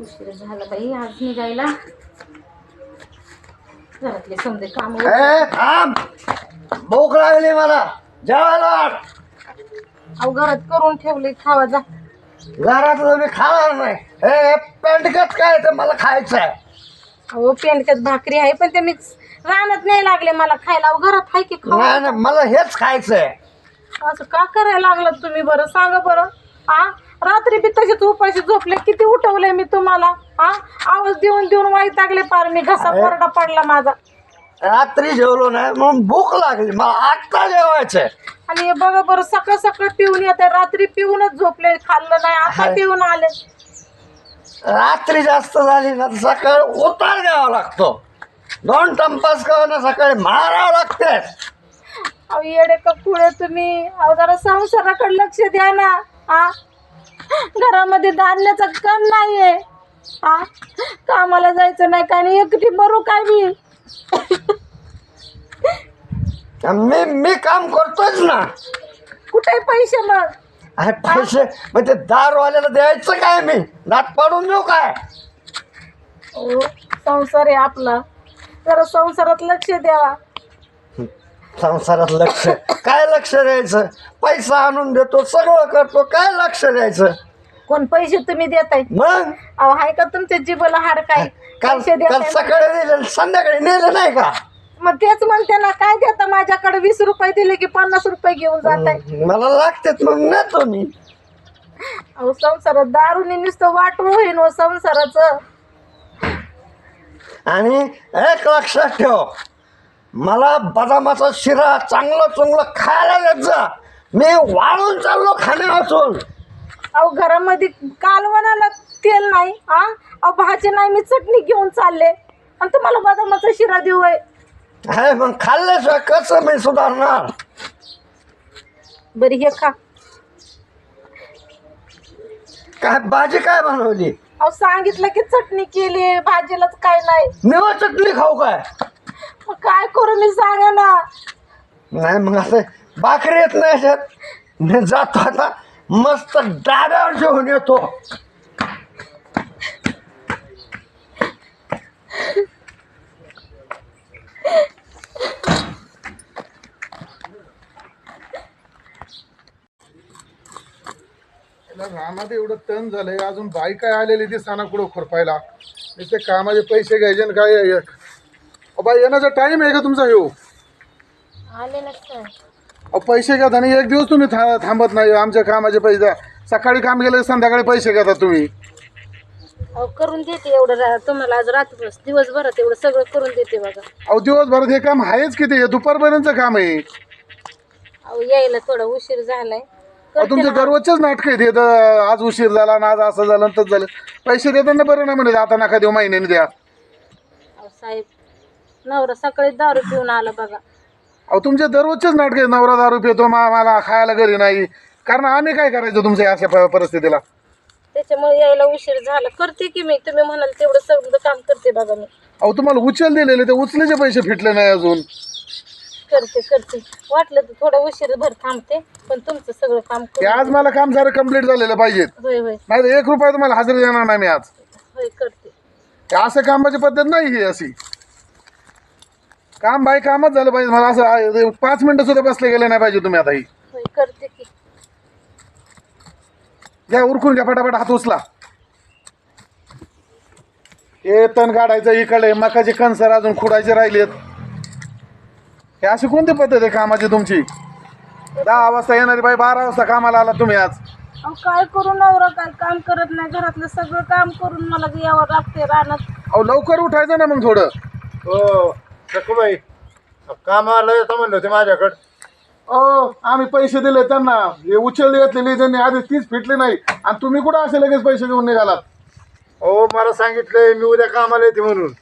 उशीर झाला बाई आज निघायला. घरातले समजे काम ए थांब. भूक लागली मला. जेवायला वाट. अहो घरात करून ठेवले खावा जा. घरात मी खाणार नाही. ए पेंटकच काय ते मला खायचं आहे. अहो पेंडक्यात भाकरी आहे पण ते मिक्स रानात नाही लागले मला खायला. अहो घरात आहे की नाही नाही मला हेच खायचं आहे. असं का करायला लागलात तुम्ही बरं? सांगा बरं. हा रात्री बी तसेच उपाशी झोपले. किती उठवले मी तुम्हाला? हा? आवाज देऊन देऊन वाईट लागले पार मी. घसा कोरडा पडला माझा. रात्री जेवलो नाही म्हणून भूक लागली. मला आत्ता जेवायचंय. आणि हे बघा बरं सकाळ सकाळ पिऊन येते. रात्री पिऊनच झोपले. खाल्लं नाही आता हाय. पिऊन आले. रात्री जास्त झाली ना तर सकाळी उतार द्यावा लागतो. दोन टंपास ना सकाळी मारावं लागते. अहो येडे का पुढे तुम्ही? अहो जरा संसाराकडे लक्ष द्या ना. हा? घरामध्ये धान्याचा कण नाहीये. हा कामाला जायचं नाही का? नाही एकटी मरू काय मी? मी मी काम करतोच ना. कुठे पैसे मग? अरे पैसे मग ते दारवाल्याला द्यायचं काय मी? दात पाडून देऊ काय? अहो, संसार आहे आपला. जरा संसारात लक्ष द्यावा संसारात लक्ष. काय लक्ष द्यायचं? पैसा आणून देतो सगळं करतो. काय लक्ष द्यायचं? कोण पैसे तुम्ही देताय? मग? अहो हाय का तुमच्या जिबला हाड काय? काल पैसे काल देताय सकाळी दिले संध्याकाळी नेलं नाही का? मग तेच म्हणते ना काय देता? माझ्याकडे वीस रुपये दिले की पन्नास रुपये घेऊन जाताय. मला लागतेच मग नेतो मी. अहो संसारात दारूने नुसतं वाटून होईन हो संसाराचं. आणि एक लक्षात ठेव मला बदामाचा शिरा चांगलं चांगलं खायला देत जा. मी वाळून चाललो खाण्यापासून. अहो घरामध्ये कालवणाला तेल नाही हा अहो भाजी नाही मी चटणी घेऊन चालले. आणि तुम्हाला बदामाचा शिरा देऊ आहे. मग खाल्ल्याशिवाय कसं मी सुधारणार? बरी हे खा. काय भाजी काय बनवली? अहो सांगितलं की चटणी केली भाजीलाच काय नाही. निवा चटणी खाऊ काय? मग काय करू मी सांगा ना नाही मग असं भाकरी येत नाही अशात. मी जातो आता मस्त डाब्यावर जेवून येतो. रानात एवढं तण झालंय अजून बाई काय आलेली ती साना कुठं खुरपायला? ते कामाचे पैसे घ्यायचे आणि काय बाई येण्याचा टाइम आहे का तुमचा नसतं. अहो पैसे घ्या आणि एक दिवस तुम्ही था थांबत नाही. आमच्या कामाचे पैसे द्या. सकाळी काम केलं संध्याकाळी पैसे घेता तुम्ही. अहो करून देते एवढं रा- तुम्हाला आज रात्र दिवसभरात एवढं सगळं करून देते बघा. अहो दिवसभरात हे काम आहेच किती हे दुपारपर्यंतचं काम आहे. अहो यायला थोडा उशीर झालाय. अहो, करते तुमचे ना. दररोजचेच नाटक आहेत. हे तर आज उशीर झाला आणि आज असं झालं तसं झालं. पैसे देताना बरं नाही म्हणे आता नका देऊ महिन्याने द्या. अहो साहेब नवरा सकाळी दारू पिऊन आला बघा. अहो तुमचे दररोजचेच नाटक नवरा दारू पितो मा मला खायला घरी नाही. कारण आम्ही काय करायचं तुमच्या अशा प- परिस्थितीला? त्याच्यामुळे यायला उशीर झाला. करते की मी तुम्ही म्हणाल तेवढं सगळं काम करते बघा मी. अहो तुम्हाला उचल दिलेले ते उचलेचे पैसे फिटले नाही अजून. करते करते. वाटलं तर थोडा उशीर भर थांबते पण तुमचं सगळं काम ते करून आज मला काम सारं कंप्लीट झालेलं पाहिजेत. होय होय. नाही तर एक रुपया तुम्हाला हजेरी देणार नाही मी आज. होय करते. असं कामाची पद्धत नाही ही अशी. काम बाई कामच झालं पाहिजे. मला असं पाच मिनिटं सुद्धा बसले गेले नाही पाहिजे तुम्ही आता ही. होय करते की. घ्या उरकून घ्या फटाफट हात उचला. हे तण काढायचं इकडे मकाचे कणसर अजून खुडायचे राहिलेत. हे अशी कोणती पद्धत आहे कामाची तुमची? दहा वाजता येणारी बाई बारा वाजता कामाला आला तुम्ही आज. अहो काय करू नवरा काय काम करत नाही. घरातलं सगळं काम करून मला यावं लागते रानात. अहो लवकर उठायचं ना मग थोडं. हो. सखूबाई कामाला येतं म्हणलं होते माझ्याकडं. ओ आम्ही पैसे दिले त्यांना. हे उचल घेतलेली त्यांनी आधी तीच फिटली नाही. आणि तुम्ही कुठं असे लगेच पैसे घेऊन निघालात? हो मला सांगितलंय मी उद्या कामाला येते म्हणून.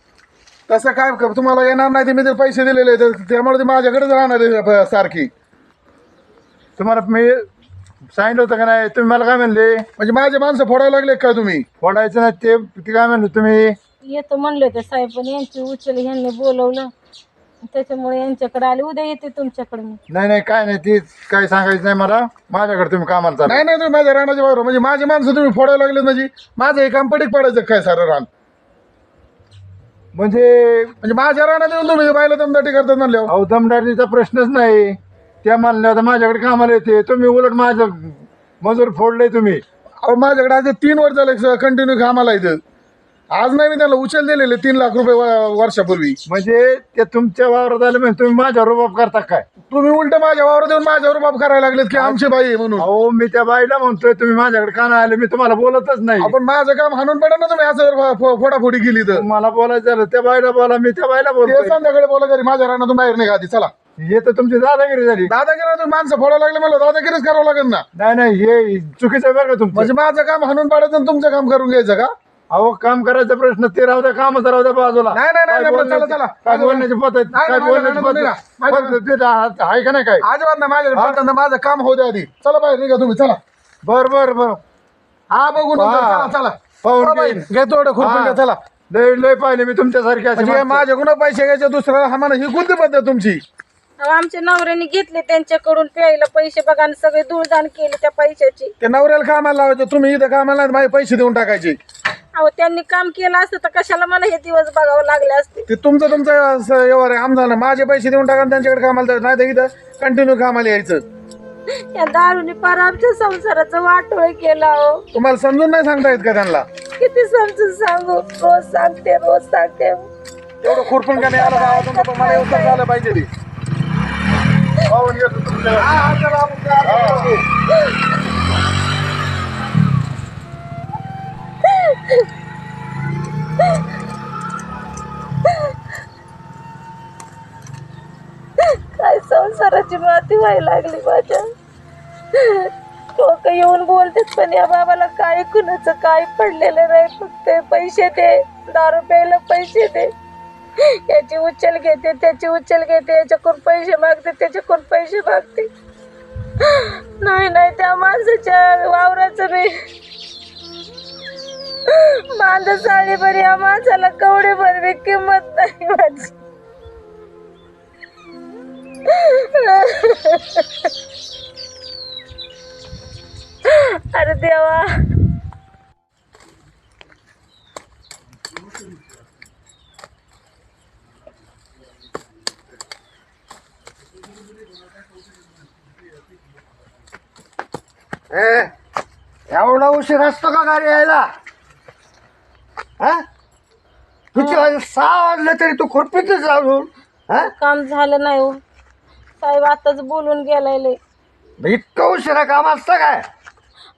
तसं काय क- तुम्हाला येणार नाही ते मी ते पैसे दिलेले तर त्यामुळे ते माझ्याकडेच राहणार आहे प- सारखी. तुम्हाला मी सांगितलं होतं का नाही? तुम्ही मला काय म्हणले? म्हणजे माझे माणसं फोडायला लागले काय तुम्ही? फोडायचं नाही ते ते काय म्हणलं तुम्ही? येतो म्हणले होते साहेब पण यांची उचल ह्यांनी बोलवलं. त्याच्यामुळे यांच्याकडे आले. उद्या येते तुमच्याकडे मी. नाही नाही काय नाही ती काय सांगायचं नाही मला. माझ्याकडे तुम्ही कामाला चालू. नाही नाही तुम्ही माझ्या रानाच्या वावर म्हणजे माझी माणसं तुम्ही फोडायला लागले म्हणजे माझं हे काम पडीक पडायचं काय सारं रान? म्हणजे म्हणजे माझ्या रानात येऊन तुम्ही बायला दमदाटी करतात म्हणले अहो दमदारीचा प्रश्नच नाही. त्या म्हणल्या तर माझ्याकडे कामाला येते. तुम्ही उलट माझं मजूर फोडले तुम्ही. अहो माझ्याकडे आज तीन वर्ष झाले कंटिन्यू कामाला इथं आज नाही मी त्याला उचल दिलेले तीन लाख रुपये व- वर्षापूर्वी. म्हणजे ते तुमच्या वावरात आले म्हणजे तुम्ही माझ्या रुबाब करता काय? तुम्ही उलट माझ्या वावरात येऊन माझ्यावर बाप करायला लागलेत की आमची बाई आहे म्हणून. अहो मी त्या बाईला म्हणतोय तुम्ही माझ्याकडे का नाही आले? मी तुम्हाला बोलतच नाही. आपण माझं काम हाणून पडा ना तुम्ही असं जर फो- फोडाफोडी केली तर. मला बोलायचं झालं त्या बाईला बोला मी त्या बाईला ते बोलतोय. संध्याकाळी बोला घरी माझ्या रानातून बाहेर निघा आधी चला. हे तर तुमची दादागिरी झाली. दादागिरी तुम्ही माणसं फोडायला लागले मला दादागिरीच करावं लागेल ना. नाही नाही हे चुकीचं आहे बरं का तुमचं. म्हणजे माझं काम हाणून पाडायचं आणि तुमचं काम करून घ्यायचं का? अहो काम करायचा प्रश्न ते राहू द्या कामाचा राहू द्या बाजूला. नाही, नाही, नाही, काय नाही, चला, बोलण्याची- चला. काय बोलण्याची पद्धत नाही, काय नाही, बोलण्याची नाही, नाही, पद्धत नाही, नाही. पद्धत ते आहे का नाही काय? अजिबात नाही माझ्याकडे पडताना माझं काम होऊ द्या आधी. चला बाहेर निघा तुम्ही चला. बर बर बर. हा बघू नंतर. चला चला. पाहून चला बाई, चला. लय लय पाहिले मी तुमच्यासारखे असे म्हणजे माणसं. माझ्याकडून पैसे घ्यायचे दुसऱ्याला हा म्हणा ही कोणती पद्धत तुमची. अहो, आमच्या नवऱ्याने घेतले त्यांच्याकडून प्यायला पैसे बघा आणि सगळे धूळदान केले त्या पैशाची. ते नवऱ्याला कामाला लावायचं तुम्ही इथं कामाला नाही माझे पैसे देऊन टाकायचे. अहो त्यांनी काम केलं असतं तर कशाला मला हे दिवस बघावं लागले असते? ते तुमचं तुमचं व्यवहार आहे. आमचा माझे पैसे देऊन टाका आणि त्यांच्याकडे कामाला जायचं नाही तर इथं कंटिन्यू कामाला यायचं. या दारूने पार आमच्या संसाराचं वाटोळ केलं अहो. तुम्हाला समजून नाही सांगता येत का त्यांना? किती समजून सांगू? रोज सांगते रोज सांगते. एवढं खुरपून का नाही आला गावातून तर मला उत्तर झालं पाहिजे ते पाहून घेतो तुमच्या हा, हा, चला, आपण त्या- संसाराची माती व्हायला लागली माझ्या. लोक येऊन बोलतात पण या बाबाला काय कुणाचं काय पडलेलं नाही फक्त. पैसे दे दारू प्यायला पैसे दे. याची उचल घेते त्याची उचल घेते याच्याकडून पैसे मागते त्याच्याकडून पैसे मागते. नाही नाही त्या माणसाच्या वावराचं मी मांद साडी बरी या माणसाला कवडे भरवी किंमत नाही माझी. अरे देवा. ए एवढा उशीर असतो का गाडी यायला? हा? किती वाजले? सहा वाजले तरी तू खुरपीतच अजून हा? काम झालं नाही हो. साहेब आताच बोलून गेलाय लय. इतकं उशिरा काम असतं काय?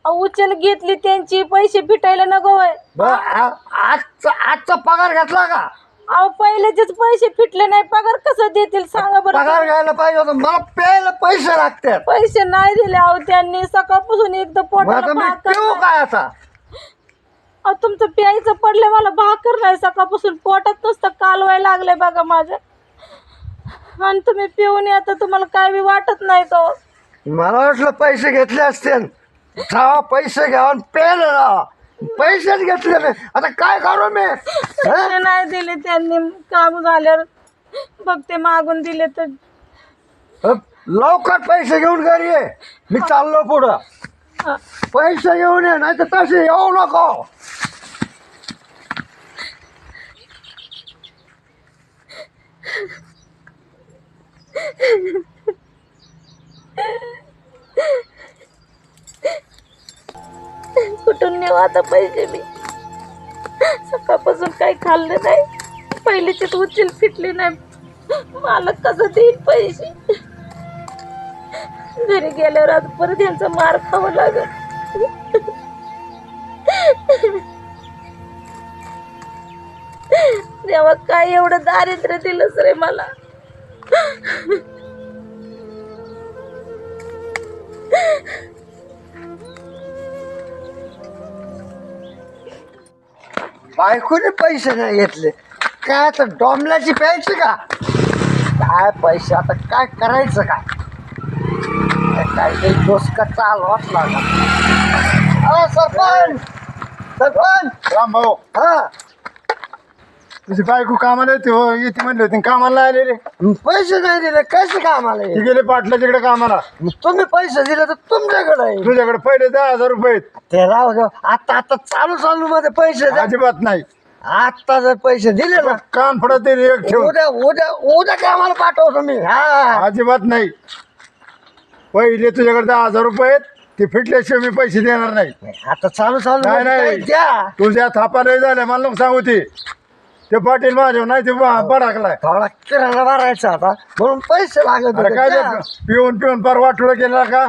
अहो, उचल घेतली त्यांची पैसे फिटायला नको वय आ- आजचा आजचा पगार घेतला का? अहो पहिल्याचेच पैसे फिटले नाही पगार कसं देतील सांगा पगार बरं घ्यायला पाहिजे होता मला प्यायला पैसे लागतात. पैसे नाही दिले अहो त्यांनी सकाळपासून एकदा मग पोटाला आता मी भाकर पिऊ नाही. काय आता? अहो तुमचं प्यायचं पडले मला भाकर नाही सकाळपासून. पोटात नुसतं कालवायला लागलंय बघा माझं. आणि तुम्ही पिऊन आता तुम्हाला काय बी वाटत नाही हो? मला वाटलं पैसे घेतले असते जावा पैसे घ्या आणि प्यायला जावा पैसेच घेतले नाही. आता काय करू मी? हं? पैसे नाही दिले त्यांनी. काम झाल्यावर बघते मागून दिले तर? लवकर पैसे घेऊन घरी ये. मी चाललो पुढं. हा. पैसे घेऊन ये नाही तर तसे येऊ नको. कुठून नेऊ आता पैसे मी? सकाळपासून काही खाल्लं नाही. पहिलीचीच उचल फिटली नाही. मला कसं देईल पैसे? घरी गेल्यावर आज परत यांचा मार खावा लागल. तेव्हा काय एवढं दारिद्र्य दिलंच रे मला? बायकोने पैसे नाही घेतले. काय आता डॉमल्याची प्यायची का? काय पैसे आता काय करायचं काय काय काही डोसका चालवाच लागला सरपंच सरपंच! राम भाऊ. हा. तुझी बायको कामाला येते हो येते म्हणले होते कामाला नाही आले रे पैसे नाही दिले? कसे कामाला ती येईल? गेले पाटला तिकडे कामाला. मग तुम्ही पैसे दिले तर तुमच्याकडे आहे. तुझ्याकडे पहिले दहा हजार रुपये आहेत. ते राहू द्या आता आता चालू चालू मध्ये पैसे द्या. अजिबात नाही. आता जर पैसे दिले ना कान फडत एक ठेव उद्या उद्या उद्या कामाला पाठवतो मी. हा. अजिबात नाही. पहिले तुझ्याकडे दहा हजार रुपये आहेत. ते फिटल्याशिवाय मी पैसे देणार नाही. आता चालू चालू नाही, मध्ये नाही. द्या. तुझ्या झाल्या. मला नको सांगू ते. ते पाटील माझ्या नाही ते बडाकलाय. थोडा किराणा भरायचा आता. म्हणून पैसे लागत अरे होते. काय द्या. ते पिऊन पिऊन फार वाटोळ केला का?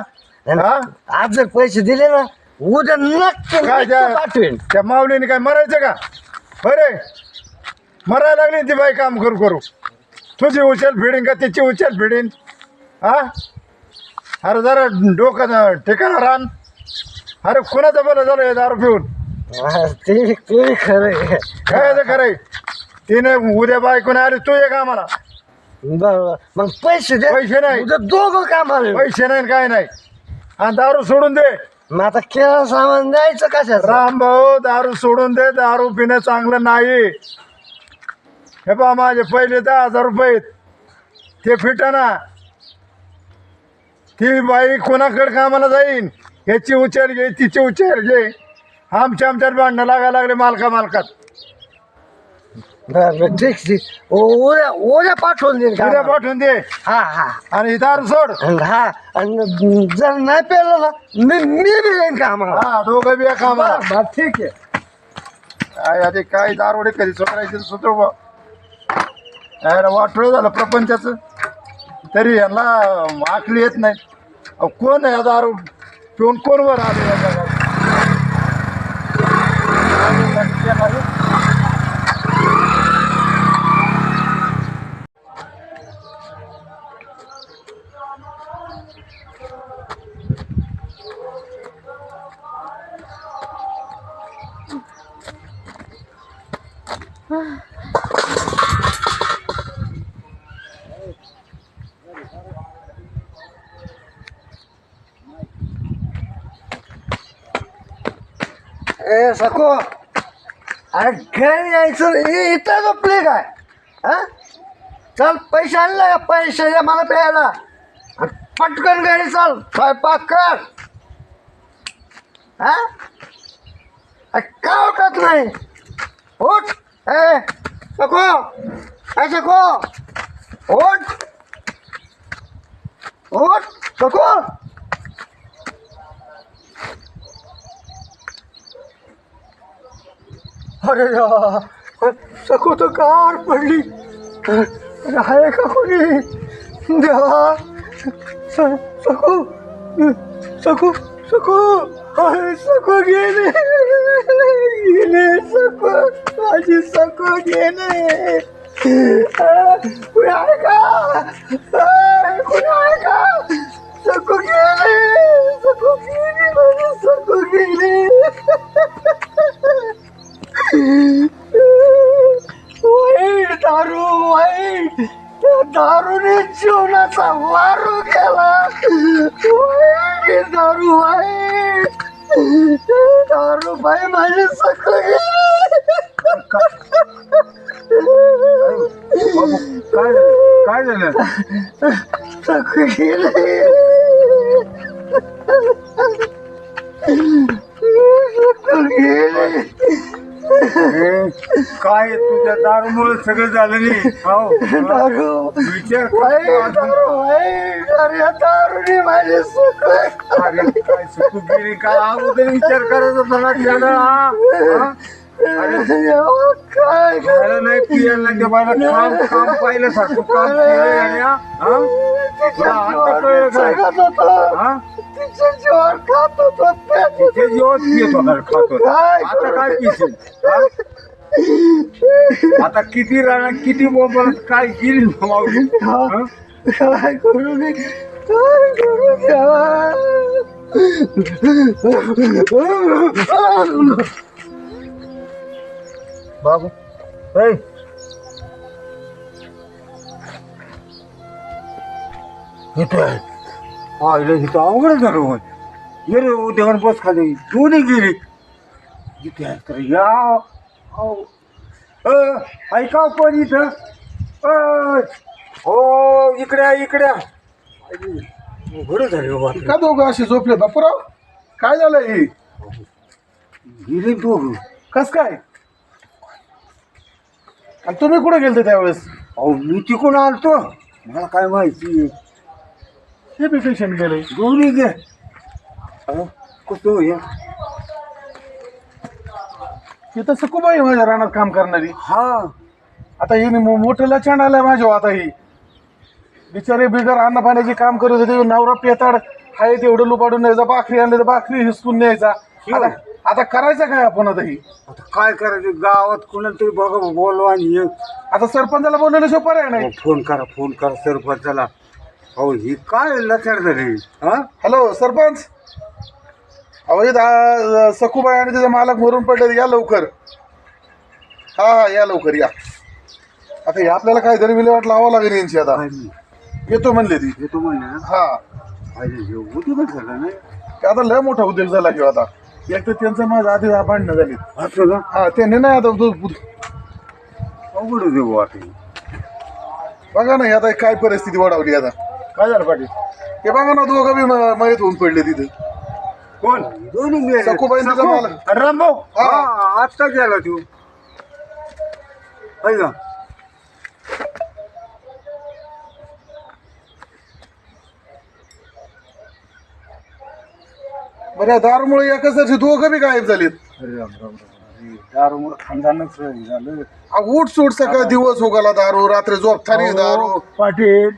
हा? आज जर पैसे दिले ना उद्या नक्की काय नक्की त्या पाठवेन. त्या माऊलीने काय मरायचं का? बरे मरायला लागली ती बाई काम करू करू. तुझी उचल फिडीन का तिची उचल फिडीन? हा? अरे जरा डोकं ठिकाणा रान. अरे कोणाचं बरं झालं हे दारू पिऊन? हा, ते ते खरं. काय ते खरंय तिने उद्या बायकोने आली तू ये कामाला. बरं मग पैसे दे. पैसे नाही. उद्या दोघं कामाला येऊ. पैसे नाही काय नाही. आणि दारू सोडून दे. मग आता किराणा सामान द्यायचं कशाचं? राम भाऊ दारू सोडून दे. दारू पिणं चांगलं नाही. हे पहा माझे पहिले दहा हजार रुपये आहेत. ते फिटाना. ती बाई कोणाकडे कामाला जाईन? ह्याची उचल घे तिची उचल घे. आमच्या आमच्यात भांडणं लागायला लागले मालका मालकात. बरं बरं, ठीक ठीक. उद्या उद्या पाठवून देईन उद्या. पाठवून दे. हा हा. आणि दारू सोड. आणि हा आणि जर नाही पेलं ना मी मी बी येईन कामाला हा दोघं बी या कामाला बरं, बरं, ठीक आहे. काय आधी काय दारोडे कधी सुधारायचे सुधरू बा. यायला वाटोळ झालं प्रपंचाचं. तरी यांना आखली येत नाही. अहो, कोण आहे हा दारू? पिऊन कोण वर आले ए सको. अरे घरी यायचं इ- इथं झोपले काय? हा? चल पैसे आणले का पैसे दे मला प्यायला. आणि पटकन घरी चल स्वयंपाक कर. हा? अरे का उठत नाही. उठ. ए सको ए सको उठ. उठ सको अरे यार तो कार पडली. राय का कोणी? देवा. सको सको सको अरे सकू गेले गेले सकू माझी सकू गेले आ, कोणी आहे का आ, कोणी आहे का सकू गेले सकू गेली माझी सकू गेली वाईट दारू बाई माझे सगळं काय काय झालं? सगळं गेले. काय तुझ्या दारूमुळे सगळं झालं नाही हो दारू विचार दारू अरे या दारूने माझे सगळं अरे काय सुटू गेली का अगोदर विचार होता ना त्याला हा? देवा, काय मला नाही पियाला मला काम काम पाहिलं सारखं काम केलं याने, हा? हा? तुला आता कळलं काय? होता हा? तिच्या जीवावर खात होता ते जेवण पित होता खातो काय आता काय पिशील हा? आता किती राहणार किती बोंबल काय गेली माऊली हा? काय करू मी काय करू देवा बाबू ऐ इथं आहे हा इला इथं अवघड झालं ये रे उद्यावर बस खाली. दोन्ही गेली. इथे आहे तर या. ऐका पण इथं. हो इकडे या, इकडे या. उघड झाली बाबा का दोघं असे झोपले. बापूराव काय झालं ही? गिरी दोघ. कस काय? आणि तुम्ही कुठे गेलते त्यावेळेस? अहो मी तिकडून आलतो. मला काय माहिती. हे बी पेशंट गेले. दोन्ही गे कसं होय हे तर सकुबाई आहे माझ्या रानात काम करणारी. हा. आता ही मोठं लचण आलंय माझ्या आता ही. बिचारे बिगर अन्न पाण्याचे काम करत होते नवरा पेताड आहे तेवढं लुबाडून न्यायचा भाकरी आणली तर भाकरी हिसकून न्यायचा. आता आता करायचं काय आपण आता ही? आता काय करायचं? गावात कोणाला तरी बघा बोलवा आणि ये. आता सरपंचाला बोललेलं पर्याय नाही. फोन करा फोन करा सरपंचाला. अहो ही काय लचड झाली? हा? हॅलो सरपंच. अहो हे दा- सखूबाई आणि त्याचा मालक मरून पडले या लवकर. हा हा या लवकर या. आता हे आपल्याला काहीतरी विल्हेवाट लावावं लागेल यांची आता. काय नाही. येतो म्हणले ती. येतो म्हणले ना? हा. हे उद्योगच झाला नाही. ते आता लय मोठा उद्योग झाला किंवा आता. एक तर त्यांचं माझं आधी भांडणं झाली. असं ना हा त्यांनी नाही आता दु- दु- अवघड देऊ वाटे बघा ना हे आता काय परिस्थिती वाढवली आता. काय झालं पाटील? हे बघा ना दोघं बी म- मयत होऊन पडले तिथे. कोण? दोन्ही गेले. सखूबाईंचा सखू? मालक. अरे रामभाऊ. हा. हा. आत्ता गेला तू. ऐका बरं दारूमुळे एकाच दिवशी दोघं बी गायब झालेत. अरे राम राम राम दारूमुळे खानदानच झालं. अहो, उठ सूट सकाळ दिवस उगाला दारू रात्री झोपतानी दारू. अहो, पाटील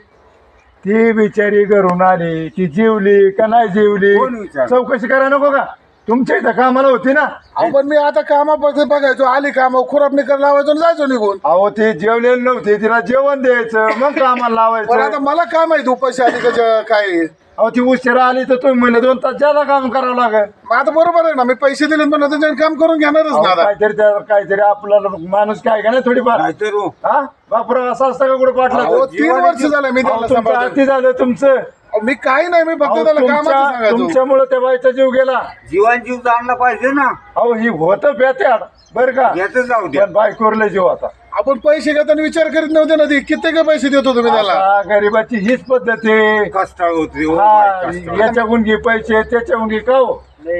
ती बिचारी घरून आली ती जीवली का नाही जीवली? विचारलं? चौकशी करा नको का? तुमच्या इथं कामाला होती ना? अहो, पण मी आता कामापासून बघायचो आली काम खुरापणी कर लावायचो आणि जायचो निघून. अहो ती जेवलेली नव्हती तिला जेवण द्यायचं मग कामाला पण आता लावायचं मला काय माहिती उपाशी आली का ज- काय? आहे. अहो ती उशिरा आली तर तुम्ही म्हणले दोन तास ज्यादा काम करावं लागेल. मग आता बरोबर आहे ना मी पैसे दिले पण त्यांच्याकडे काम करून घेणारच ना आता. काहीतरी त्या- काहीतरी आपल्याला माणूस काय का नाही थोडीफार? नाहीतर हो. हा? बापरा असं असतं का कुठे पाठला तीन वर्ष झालं मी त्याला तुमचं सांभाळतोय. आरती झालं तुमचं. अहो, मी काही नाही मी फक्त अहो, त्याला कामाचं तुमच्या- सांगायचो. तुमच्यामुळे त्या बाईचा जीव गेला. जीवन जीव जाणला पाहिजे ना. अहो ही होत बेत्याड बर का? याच जाऊ द्या. पण बायकोरले जीव आता. आपण पैसे घेताना विचार करीत नव्हते ना ती. किती का पैसे देतो तुम्ही त्याला? आता गरीबाची हीच पद्धत आहे. कष्टाळ होते हो हा, बाई, कष्टाळ. याच्याकडून घे पैसे त्याच्याकडून घे का हो?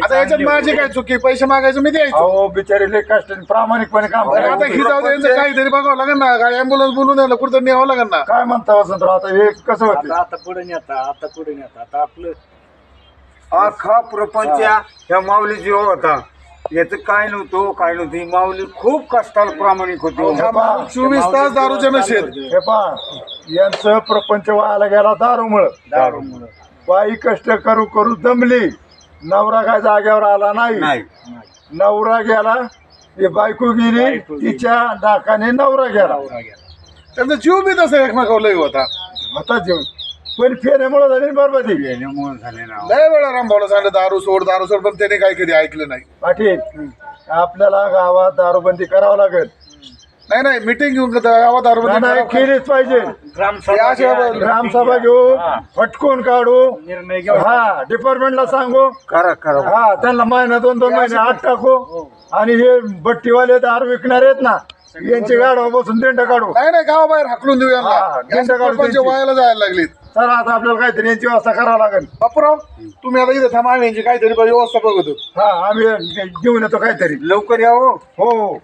आता याच्यात माझी काय चुकी? पैसे मागायचं मी द्यायचो. अहो बिचारे लय कष्ट प्रामाणिकपणे काम बरं, आता करायचं ही जाऊ द्यायचं काहीतरी बघावं लागेल ना. काय अँब्युलन्स बोलून यायला कुठं न्यावं लागेल ना. काय म्हणता वसंतराव आता हे कसं होते? आता पुढे नेता आता पुढे नेता. आता आपलं अख्खा प्रपंच ह्या माऊली जीव होता. याच काय नव्हतं काय नव्हतं. माऊली खूप कष्टाला प्रामाणिक होती. चोवीस तास दारूच्या नशेत हे पहा यांचं प्रपंच व्हायला गेला दारूमुळं. दारूमुळं. बाई कष्ट करू करू दमली. नवरा काय जाग्यावर आला नाही. नाही. नवरा गेला हे बायको गेली तिच्या नाकाने नवरा गेला. त्यांचा जीव बी तसा एकमेकावर लय होता. आता जेवण पण फेऱ्यामुळे झाली ना बरबादी. झाले ना. लय वेळा रामभाऊला सांगितलं दारू सोड दारू सोड पण त्याने काही कधी ऐकलं नाही. पाटील आपल्याला गावात दारूबंदी करावं लागेल. नाही नाही मिटिंग घेऊन गावात दारूबंदी नाही करावं. केलीच पाहिजे. ग्रामसभा या घेऊ फटकून काढू. निर्णय घेऊ हा डिपार्टमेंटला सांगू. करा करा. हा त्यांना महिना दोन दोन महिने आत टाकू. आणि हे बट्टीवाले दारू विकणार आहेत ना यांची गाडवा बसून दिंड काढू. नाही नाही गावाबाहेर हाकलून देऊ यांना. हा, यांचे दंड काढू प्रपंच त्यांची. व्हायला जायला लागलीत. चला आता आपल्याला काहीतरी यांची व्यवस्था करावं लागेल. बापूराव तुम्ही आता इथे थांबा आम्ही यांची काहीतरी व्यवस्था बघतो. हा आम्ही घेऊन येतो काहीतरी. लवकर या हो हो.